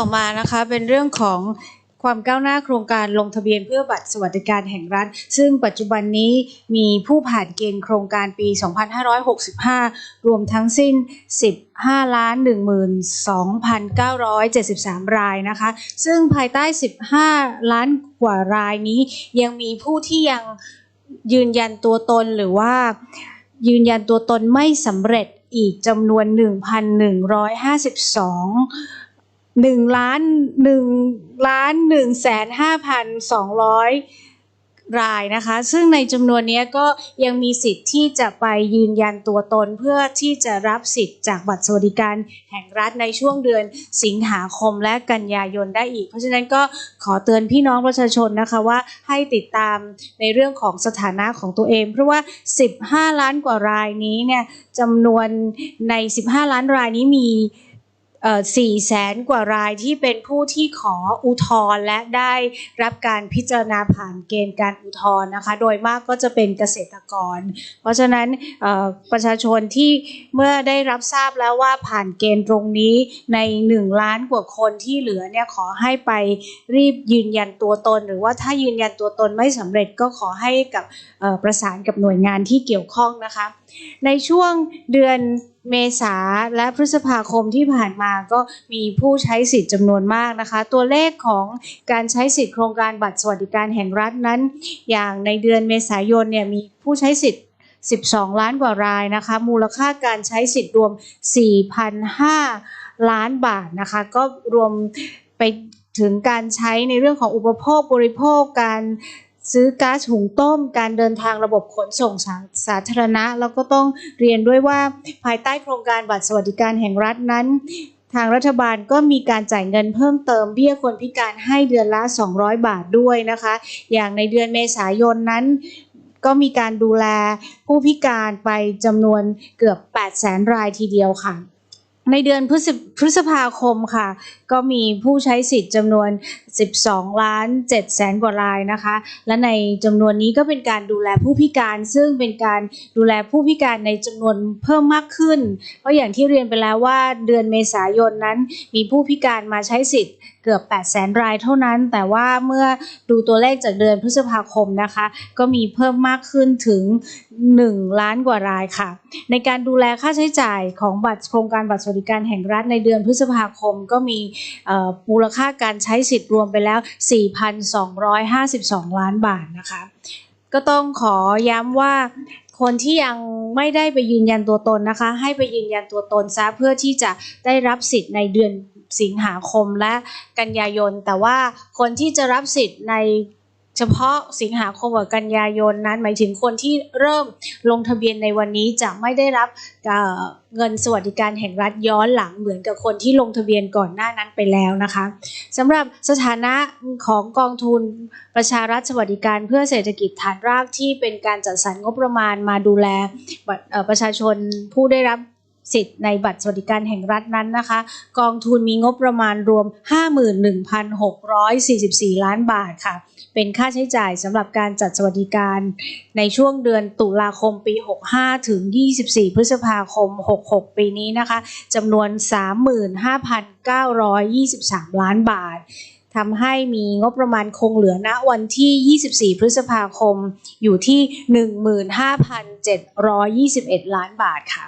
ต่อมานะคะเป็นเรื่องของความก้าวหน้าโครงการลงทะเบียนเพื่อบัตรสวัสดิการแห่งรัฐ ซึ่งปัจจุบันนี้มีผู้ผ่านเกณฑ์โครงการปี 2565 รวมทั้งสิ้น 15ล้าน12,973 รายนะคะ ซึ่งภายใต้ 15 ล้านกว่ารายนี้ ยังมีผู้ที่ยังยืนยันตัวตนหรือว่ายืนยันตัวตนไม่สำเร็จอีกจำนวน 1,152 หนึ่งล้านหนึ่งล้านหนึ่งแสนห้าพันสองร้อยรายนะคะ ซึ่งในจำนวนนี้ก็ยังมีสิทธิ์ที่จะไปยืนยันตัวตนเพื่อที่จะรับสิทธิ์จากบัตรสวัสดิการแห่งรัฐในช่วงเดือนสิงหาคมและกันยายนได้อีก เพราะฉะนั้นก็ขอเตือนพี่น้องประชาชนนะคะว่าให้ติดตามในเรื่องของสถานะของตัวเอง เพราะว่า 15 ล้านกว่ารายนี้เนี่ยจำนวนใน 15 ล้านรายนี้มี เอ่อ4แสนกว่ารายที่เป็นผู้ที่ขออุทธรณ์และได้รับการพิจารณาผ่านเกณฑ์การอุทธรณ์นะคะ โดยมากก็จะเป็นเกษตรกร เพราะฉะนั้นประชาชนที่เมื่อได้รับทราบแล้วว่าผ่านเกณฑ์ตรงนี้ใน 1 ล้านกว่าคนที่เหลือเนี่ยขอให้ไปรีบยืนยันตัวตน หรือว่าถ้ายืนยันตัวตนไม่สำเร็จก็ขอให้กับประสานกับหน่วยงานที่เกี่ยวข้องนะคะ ในช่วงเดือนเมษาและพฤษภาคมที่ผ่านมาก็มีผู้ใช้สิทธิ์จำนวนมากนะคะ ตัวเลขของการใช้สิทธิ์โครงการบัตรสวัสดิการแห่งรัฐนั้น อย่างในเดือนเมษายนเนี่ยมีผู้ใช้สิทธิ์ 12 ล้านกว่ารายนะคะ มูลค่าการใช้สิทธิ์รวม 4,005 ล้านบาทนะคะ ก็รวมไปถึงการใช้ในเรื่องของอุปโภคบริโภคการ ซื้อก๊าซหุงต้ม การเดินทางระบบขนส่งสาสาธารณะ แล้วก็ต้องเรียนด้วยว่าภายใต้โครงการบัตรสวัสดิการแห่งรัฐนั้น ทางรัฐบาลก็มีการจ่ายเงินเพิ่มเติมเบี้ยคนพิการให้เดือนละ 200 บาทด้วยนะคะ อย่างในเดือนเมษายนนั้นก็มีการดูแลผู้พิการไปจำนวนเกือบ 8 0 0 0 0รายทีเดียวค่ะ ในเดือนพฤษพฤษภาคมค่ะ ก็มีผู้ใช้สิทธิ์จำนวน 12 ล้าน7แสนกว่ารายนะคะ และในจำนวนนี้ก็เป็นการดูแลผู้พิการ ซึ่งเป็นการดูแลผู้พิการในจำนวนเพิ่มมากขึ้น เพราะอย่างที่เรียนไปแล้วว่าเดือนเมษายนนั้น มีผู้พิการมาใช้สิทธิ์เกือบ8 0 0แสนรายเท่านั้น แต่ว่าเมื่อดูตัวเลขจากเดือนพฤษภาคมนะคะ ก็มีเพิ่มมากขึ้นถึง 1 ล้านกว่ารายค่ะ ในการดูแลค่าใช้จ่ายของบัตรโครงการบัตรสวัสดิการแห่งรัฐในเดือนพฤษภาคมก็มีมูลค่าการใช้สิทธิ์รวมไปแล้ว 4,252 ล้านบาทนะคะ ก็ต้องขอย้ำว่าคนที่ยังไม่ได้ไปยืนยันตัวตนนะคะ ให้ไปยืนยันตัวตนซะเพื่อที่จะได้รับสิทธิ์ในเดือน สิงหาคมและกันยายน แต่ว่าคนที่จะรับสิทธิ์ในเฉพาะสิงหาคมกับกันยายนนั้น หมายถึงคนที่เริ่มลงทะเบียนในวันนี้จะไม่ได้รับเเงินสวัสดิการแห่งรัฐย้อนหลังเหมือนกับคนที่ลงทะเบียนก่อนหน้านั้นไปแล้วนะคะสำหรับสถานะของกองทุนประชารัฐสวัสดิการเพื่อเศรษฐกิจฐานรากที่เป็นการจัดสรรงบประมาณมาดูแลประชาชนผู้ได้รับ สิทธิ์ในบัตรสวัสดิการแห่งรัฐนั้นนะคะ กองทุนมีงบประมาณรวม 51,644 ล้านบาทค่ะ เป็นค่าใช้จ่ายสำหรับการจัดสวัสดิการในช่วงเดือนตุลาคมปี 65 ถึง 24 พฤษภาคม 66 ปีนี้นะคะจำนวน 35,923 ล้านบาททำให้มีงบประมาณคงเหลือณวันที่ 24 พฤษภาคมอยู่ที่ 15,721 ล้านบาทค่ะ